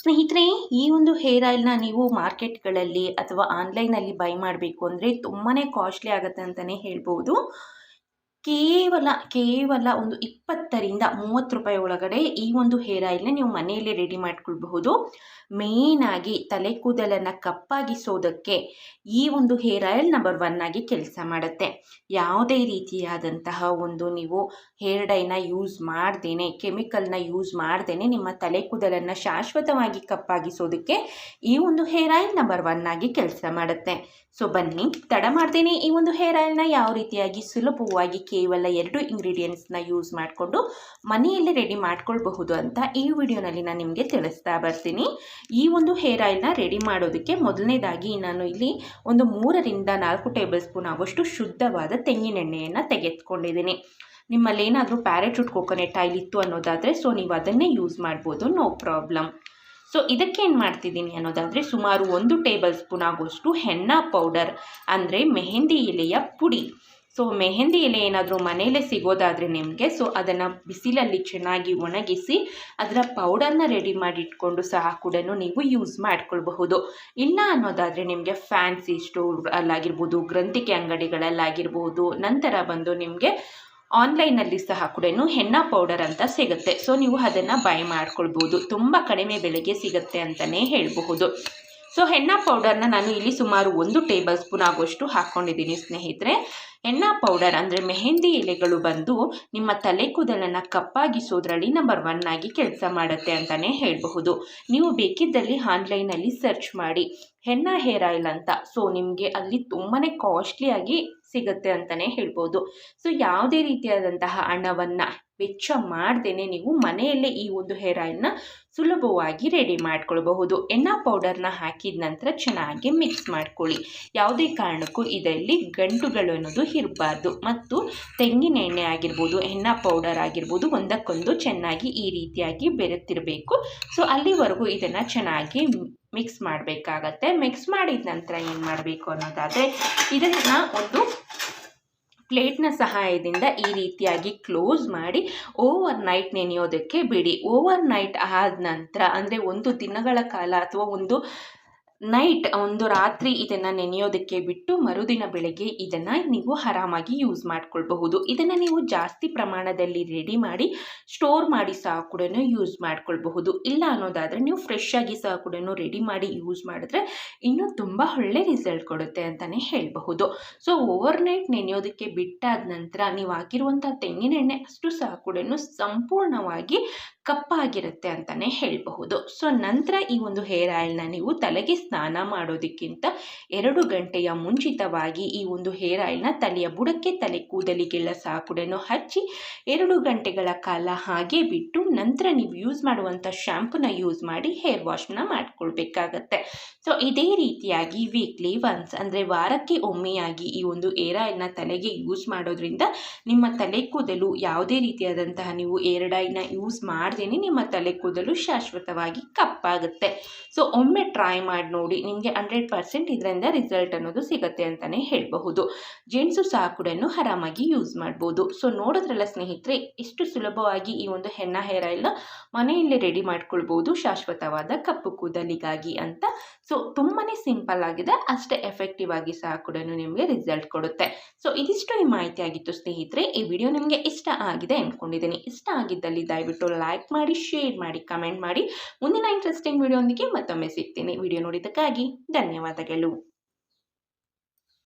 ಸ್ನೇಹಿತರೆ, ಈ ಒಂದು ಹೇರ್ ಆಯಿಲ್ನ ನೀವು ಮಾರ್ಕೆಟ್ಗಳಲ್ಲಿ ಅಥವಾ ಆನ್ಲೈನಲ್ಲಿ ಬೈ ಮಾಡಬೇಕು ಅಂದರೆ ತುಂಬಾ ಕಾಸ್ಟ್ಲಿ ಆಗುತ್ತೆ ಅಂತಲೇ ಹೇಳ್ಬೋದು. ಕೇವಲ ಕೇವಲ ಒಂದು ಇಪ್ಪತ್ತರಿಂದ ಮೂವತ್ತು ರೂಪಾಯಿ ಒಳಗಡೆ ಈ ಒಂದು ಹೇರ್ ಆಯಿಲ್ನ ನೀವು ಮನೆಯಲ್ಲೇ ರೆಡಿ ಮಾಡ್ಕೊಳ್ಬಹುದು. ಮೇಯ್ನಾಗಿ ತಲೆ ಕೂದಲನ್ನು ಕಪ್ಪಾಗಿಸೋದಕ್ಕೆ ಈ ಒಂದು ಹೇರ್ ಆಯಿಲ್ ನಂಬರ್ ಒನ್ ಆಗಿ ಕೆಲಸ ಮಾಡುತ್ತೆ. ಯಾವುದೇ ರೀತಿಯಾದಂತಹ ಒಂದು ನೀವು ಹೇರ್ ಡೈನ ಯೂಸ್ ಮಾಡ್ದೇನೆ ಕೆಮಿಕಲ್ನ ಯೂಸ್ ಮಾಡ್ದೇನೆ ನಿಮ್ಮ ತಲೆ ಕೂದಲನ್ನು ಶಾಶ್ವತವಾಗಿ ಕಪ್ಪಾಗಿಸೋದಕ್ಕೆ ಈ ಒಂದು ಹೇರ್ ಆಯಿಲ್ ನಂಬರ್ ಒನ್ ಆಗಿ ಕೆಲಸ ಮಾಡುತ್ತೆ. ಸೊ ಬನ್ನಿ, ತಡ ಮಾಡ್ದೇನೆ ಈ ಒಂದು ಹೇರ್ ಆಯಿಲ್ನ ಯಾವ ರೀತಿಯಾಗಿ ಸುಲಭವಾಗಿ ಕೇವಲ ಎರಡು ಇಂಗ್ರೀಡಿಯೆಂಟ್ಸ್ನ ಯೂಸ್ ಮಾಡಿಕೊಂಡು ಮನೆಯಲ್ಲೇ ರೆಡಿ ಮಾಡ್ಕೊಳ್ಬಹುದು ಅಂತ ಈ ವಿಡಿಯೋನಲ್ಲಿ ನಾನು ನಿಮಗೆ ತಿಳಿಸ್ತಾ ಬರ್ತೀನಿ. ಈ ಒಂದು ಹೇರ್ ಆಯಿಲ್ನ ರೆಡಿ ಮಾಡೋದಕ್ಕೆ ಮೊದಲನೇದಾಗಿ ನಾನು ಇಲ್ಲಿ ಒಂದು ಮೂರರಿಂದ ನಾಲ್ಕು ಟೇಬಲ್ ಸ್ಪೂನ್ ಆಗುವಷ್ಟು ಶುದ್ಧವಾದ ತೆಂಗಿನೆಣ್ಣೆಯನ್ನು ತೆಗೆದುಕೊಂಡಿದ್ದೀನಿ. ನಿಮ್ಮಲ್ಲಿ ಏನಾದರೂ ಪ್ಯಾರಾಚೂಟ್ ಕೋಕೋನೆಟ್ ಆಯಿಲ್ ಇತ್ತು ಅನ್ನೋದಾದರೆ ಸೊ ನೀವು ಅದನ್ನೇ ಯೂಸ್ ಮಾಡ್ಬೋದು ನೋ ಪ್ರಾಬ್ಲಮ್ ಸೊ ಇದಕ್ಕೆ ಏನು ಮಾಡ್ತಿದ್ದೀನಿ ಅನ್ನೋದಾದರೆ ಸುಮಾರು ಒಂದು ಟೇಬಲ್ ಸ್ಪೂನ್ ಆಗುವಷ್ಟು ಹೆಣ್ಣ ಪೌಡರ್ ಅಂದರೆ ಮೆಹೆಂದಿ ಎಲೆಯ ಪುಡಿ. ಸೊ ಮೆಹಂದಿ ಎಲೆ ಏನಾದರೂ ಮನೆಯಲ್ಲೇ ಸಿಗೋದಾದರೆ ನಿಮಗೆ, ಸೊ ಅದನ್ನು ಬಿಸಿಲಲ್ಲಿ ಚೆನ್ನಾಗಿ ಒಣಗಿಸಿ ಅದರ ಪೌಡರ್ನ ರೆಡಿ ಮಾಡಿ ಇಟ್ಕೊಂಡು ಸಹ ಕೂಡ ನೀವು ಯೂಸ್ ಮಾಡ್ಕೊಳ್ಬಹುದು. ಇಲ್ಲ ಅನ್ನೋದಾದರೆ ನಿಮಗೆ ಫ್ಯಾನ್ಸಿ ಸ್ಟೋರ್ ಅಲ್ಲಾಗಿರ್ಬೋದು ಗ್ರಂಥಿಕೆ ಅಂಗಡಿಗಳಲ್ಲಾಗಿರ್ಬೋದು, ನಂತರ ಬಂದು ನಿಮಗೆ ಆನ್ಲೈನಲ್ಲಿ ಸಹ ಕೂಡ ಹೆಣ್ಣ ಪೌಡರ್ ಅಂತ ಸಿಗುತ್ತೆ. ಸೊ ನೀವು ಅದನ್ನು ಬೈ ಮಾಡ್ಕೊಳ್ಬೋದು ತುಂಬ ಕಡಿಮೆ ಬೆಲೆಗೆ ಸಿಗುತ್ತೆ ಅಂತಲೇ ಹೇಳಬಹುದು. ಸೊ ಹೆಣ್ಣ ಪೌಡರ್ನ ನಾನು ಇಲ್ಲಿ ಸುಮಾರು ಒಂದು ಟೇಬಲ್ ಸ್ಪೂನ್ ಆಗುವಷ್ಟು ಹಾಕ್ಕೊಂಡಿದ್ದೀನಿ ಸ್ನೇಹಿತರೆ. ಹೆಣ್ಣ ಪೌಡರ್ ಅಂದರೆ ಮೆಹೆಂದಿ ಎಲೆಗಳು ಬಂದು ನಿಮ್ಮ ತಲೆ ಕೂದಲನ್ನು ಕಪ್ಪಾಗಿಸೋದ್ರಲ್ಲಿ ನಂಬರ್ ಒನ್ ಆಗಿ ಕೆಲಸ ಮಾಡುತ್ತೆ ಅಂತಲೇ ಹೇಳಬಹುದು. ನೀವು ಬೇಕಿದ್ದಲ್ಲಿ ಆನ್ಲೈನಲ್ಲಿ ಸರ್ಚ್ ಮಾಡಿ ಹೆಣ್ಣ ಹೇರ್ ಆಯಿಲ್ ಅಂತ. ಸೊ ನಿಮಗೆ ಅಲ್ಲಿ ತುಂಬಾ ಕಾಸ್ಟ್ಲಿಯಾಗಿ ಸಿಗುತ್ತೆ ಅಂತಲೇ ಹೇಳ್ಬೋದು ಸೊ ಯಾವುದೇ ರೀತಿಯಾದಂತಹ ಹಣವನ್ನು ವೆಚ್ಚ ಮಾಡದೇನೆ ನೀವು ಮನೆಯಲ್ಲೇ ಈ ಒಂದು ಹೇರ್ ಆಯಿಲ್ನ ಸುಲಭವಾಗಿ ರೆಡಿ ಮಾಡ್ಕೊಳ್ಬಹುದು. ಎಣ್ಣೆ ಪೌಡರ್ನ ಹಾಕಿದ ನಂತರ ಚೆನ್ನಾಗಿ ಮಿಕ್ಸ್ ಮಾಡ್ಕೊಳ್ಳಿ. ಯಾವುದೇ ಕಾರಣಕ್ಕೂ ಇದರಲ್ಲಿ ಗಂಟುಗಳು ಅನ್ನೋದು ಇರಬಾರ್ದು. ಮತ್ತು ತೆಂಗಿನ ಎಣ್ಣೆ ಆಗಿರ್ಬೋದು, ಎಣ್ಣೆ ಪೌಡರ್ ಆಗಿರ್ಬೋದು, ಒಂದಕ್ಕೊಂದು ಚೆನ್ನಾಗಿ ಈ ರೀತಿಯಾಗಿ ಬೆರೆತಿರಬೇಕು. ಸೊ ಅಲ್ಲಿವರೆಗೂ ಇದನ್ನು ಚೆನ್ನಾಗಿ ಮಿಕ್ಸ್ ಮಾಡಬೇಕಾಗತ್ತೆ. ಮಿಕ್ಸ್ ಮಾಡಿದ ನಂತರ ಏನು ಮಾಡಬೇಕು ಅನ್ನೋದಾದರೆ, ಇದನ್ನು ಒಂದು ಪ್ಲೇಟ್ನ ಸಹಾಯದಿಂದ ಈ ರೀತಿಯಾಗಿ ಕ್ಲೋಸ್ ಮಾಡಿ ಓವರ್ ನೈಟ್ ನೆನೆಯೋದಕ್ಕೆ ಬಿಡಿ. ಓವರ್ ನೈಟ್ ಆದ ನಂತರ, ಅಂದರೆ ಒಂದು ದಿನಗಳ ಕಾಲ ಅಥವಾ ಒಂದು ನೈಟ್ ಒಂದು ರಾತ್ರಿ ಇದನ್ನು ನೆನೆಯೋದಕ್ಕೆ ಬಿಟ್ಟು ಮರುದಿನ ಬೆಳಗ್ಗೆ ಇದನ್ನು ನೀವು ಆರಾಮಾಗಿ ಯೂಸ್ ಮಾಡ್ಕೊಳ್ಬಹುದು. ಇದನ್ನು ನೀವು ಜಾಸ್ತಿ ಪ್ರಮಾಣದಲ್ಲಿ ರೆಡಿ ಮಾಡಿ ಸ್ಟೋರ್ ಮಾಡಿ ಸಹ ಕೂಡ ಯೂಸ್ ಮಾಡ್ಕೊಳ್ಬಹುದು. ಇಲ್ಲ ಅನ್ನೋದಾದರೆ ನೀವು ಫ್ರೆಶ್ ಆಗಿ ಸಹ ಕೂಡ ರೆಡಿ ಮಾಡಿ ಯೂಸ್ ಮಾಡಿದ್ರೆ ಇನ್ನೂ ತುಂಬ ಒಳ್ಳೆ ರಿಸಲ್ಟ್ ಕೊಡುತ್ತೆ ಅಂತಲೇ ಹೇಳಬಹುದು. ಸೊ ಓವರ್ ನೈಟ್ ನೆನೆಯೋದಕ್ಕೆ ಬಿಟ್ಟಾದ ನಂತರ ನೀವು ಹಾಕಿರುವಂಥ ತೆಂಗಿನೆಣ್ಣೆ ಅಷ್ಟು ಸಹ ಕೂಡ ಸಂಪೂರ್ಣವಾಗಿ ಕಪ್ಪಾಗಿರುತ್ತೆ ಅಂತಲೇ ಹೇಳಬಹುದು. ಸೊ ನಂತರ ಈ ಒಂದು ಹೇರ್ ಆಯಿಲ್ನ ನೀವು ತಲೆಗೆ ಸ್ನಾನ ಮಾಡೋದಕ್ಕಿಂತ ಎರಡು ಗಂಟೆಯ ಮುಂಚಿತವಾಗಿ ಈ ಒಂದು ಹೇರ್ ಆಯಿಲ್ನ ತಲೆಯ ಬುಡಕ್ಕೆ ತಲೆ ಕೂದಲಿಗೆಲ್ಲ ಸಹ ಕೂಡ ಹಚ್ಚಿ ಎರಡು ಗಂಟೆಗಳ ಕಾಲ ಹಾಗೆ ಬಿಟ್ಟು ನಂತರ ನೀವು ಯೂಸ್ ಮಾಡುವಂಥ ಶ್ಯಾಂಪೂನ ಯೂಸ್ ಮಾಡಿ ಹೇರ್ ವಾಶ್ನ ಮಾಡಿಕೊಳ್ಬೇಕಾಗತ್ತೆ. ಸೊ ಇದೇ ರೀತಿಯಾಗಿ ವೀಕ್ಲಿ ಒನ್ಸ್ ಅಂದರೆ ವಾರಕ್ಕೆ ಒಮ್ಮೆಯಾಗಿ ಈ ಒಂದು ಏರ್ ಆಯಿಲ್ನ ತಲೆಗೆ ಯೂಸ್ ಮಾಡೋದ್ರಿಂದ ನಿಮ್ಮ ತಲೆ ಕೂದಲು ಯಾವುದೇ ರೀತಿಯಾದಂತಹ ನೀವು ಏರ್ ಆಯಿಲ್ನ ಯೂಸ್ ಮಾಡ್ದೇನೆ ನಿಮ್ಮ ತಲೆ ಕೂದಲು ಶಾಶ್ವತವಾಗಿ ಕಪ್ಪಾಗುತ್ತೆ. ಸೊ ಒಮ್ಮೆ ಟ್ರೈ ಮಾಡಿ ನೋಡಿ, ನಿಮಗೆ ಹಂಡ್ರೆಡ್ ಪರ್ಸೆಂಟ್ ಇದರಿಂದ ರಿಸಲ್ಟ್ ಅನ್ನೋದು ಸಿಗುತ್ತೆ ಅಂತಲೇ ಹೇಳಬಹುದು. ಜೆಂಟ್ಸು ಸಹ ಕೂಡ ಆರಾಮಾಗಿ ಯೂಸ್ ಮಾಡ್ಬೋದು. ಸೊ ನೋಡೋದ್ರಲ್ಲ ಸ್ನೇಹಿತರೆ, ಎಷ್ಟು ಸುಲಭವಾಗಿ ಈ ಒಂದು ಹೆಣ್ಣ ಹೇರ್ ಆಯಿಲ್ನ ಮನೆಯಲ್ಲೇ ರೆಡಿ ಮಾಡ್ಕೊಳ್ಬೋದು ಶಾಶ್ವತವಾದ ಕಪ್ಪು ಕೂದಲಿಗಾಗಿ ಅಂತ. ಸೊ ತುಂಬಾ ಸಿಂಪಲ್ ಆಗಿದೆ, ಅಷ್ಟೇ ಎಫೆಕ್ಟಿವ್ ಆಗಿ ಸಹ ಕೂಡ ನಿಮಗೆ ರಿಸಲ್ಟ್ ಕೊಡುತ್ತೆ. ಸೊ ಇದಿಷ್ಟು ಈ ಮಾಹಿತಿ ಆಗಿತ್ತು ಸ್ನೇಹಿತರೆ. ಈ ವಿಡಿಯೋ ನಿಮಗೆ ಇಷ್ಟ ಆಗಿದೆ ಅಂದ್ಕೊಂಡಿದ್ದೀನಿ ಇಷ್ಟ ಆಗಿದ್ದಲ್ಲಿ ದಯವಿಟ್ಟು ಲೈಕ್ ಮಾಡಿ ಶೇರ್ ಮಾಡಿ ಕಮೆಂಟ್ ಮಾಡಿ. ಮುಂದಿನ ಇಂಟ್ರೆಸ್ಟಿಂಗ್ ವಿಡಿಯೋಂದಿಗೆ ಮತ್ತೊಮ್ಮೆ ಸಿಗ್ತೀನಿ. ವಿಡಿಯೋ ನೋಡಿದ್ದಕ್ಕಾಗಿ ಧನ್ಯವಾದಗಳು.